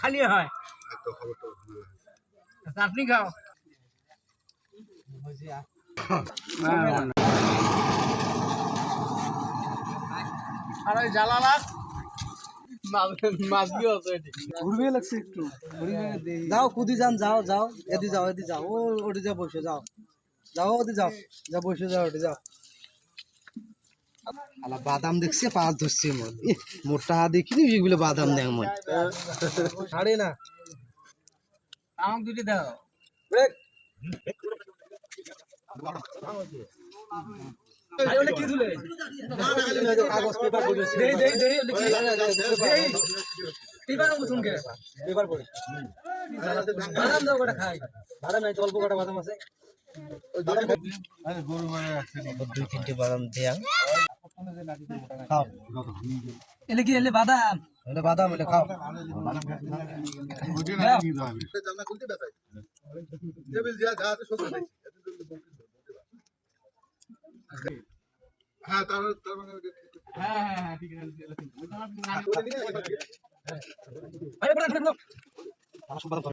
খালি হয়। তো আপনি খাও। আর ওই জ্বালালা মাছ দিয়ে আছে এটি। ঘুরবে লাগছে একটু। যাও কুদি যান যাও যাও। এদি যাও এদি যাও। ও ওটি যা বসে যাও। যাও ওদি যাও। যা বসে যাও ওটি যাও। আলা বাদাম দেখছে পাঁচ ধরছে মোর মোটা দেখিনি এগুলো বাদাম দেয় মই ছাড়ে না। দুটি দাও। কি কাগজ পেপার পড়েছে দেই দেই দেই দেই। পেপার বুঝুন কে? পেপার পড়ে। বাদাম দাও কটা খাই। বাদাম নাই অল্প কটা বাদাম গরু মানে আছে দুই তিনটে বাদাম দেয়া। খাও এলে কি এলে বাদাম এটা বাদাম এটা খাও ওটা না নিতে হবে জানা খুলতে দেখাই টেবিল যা যা আছে সব দেখাই হ্যাঁ তার তার মানে হ্যাঁ হ্যাঁ ঠিক আছে আরে বড় বড়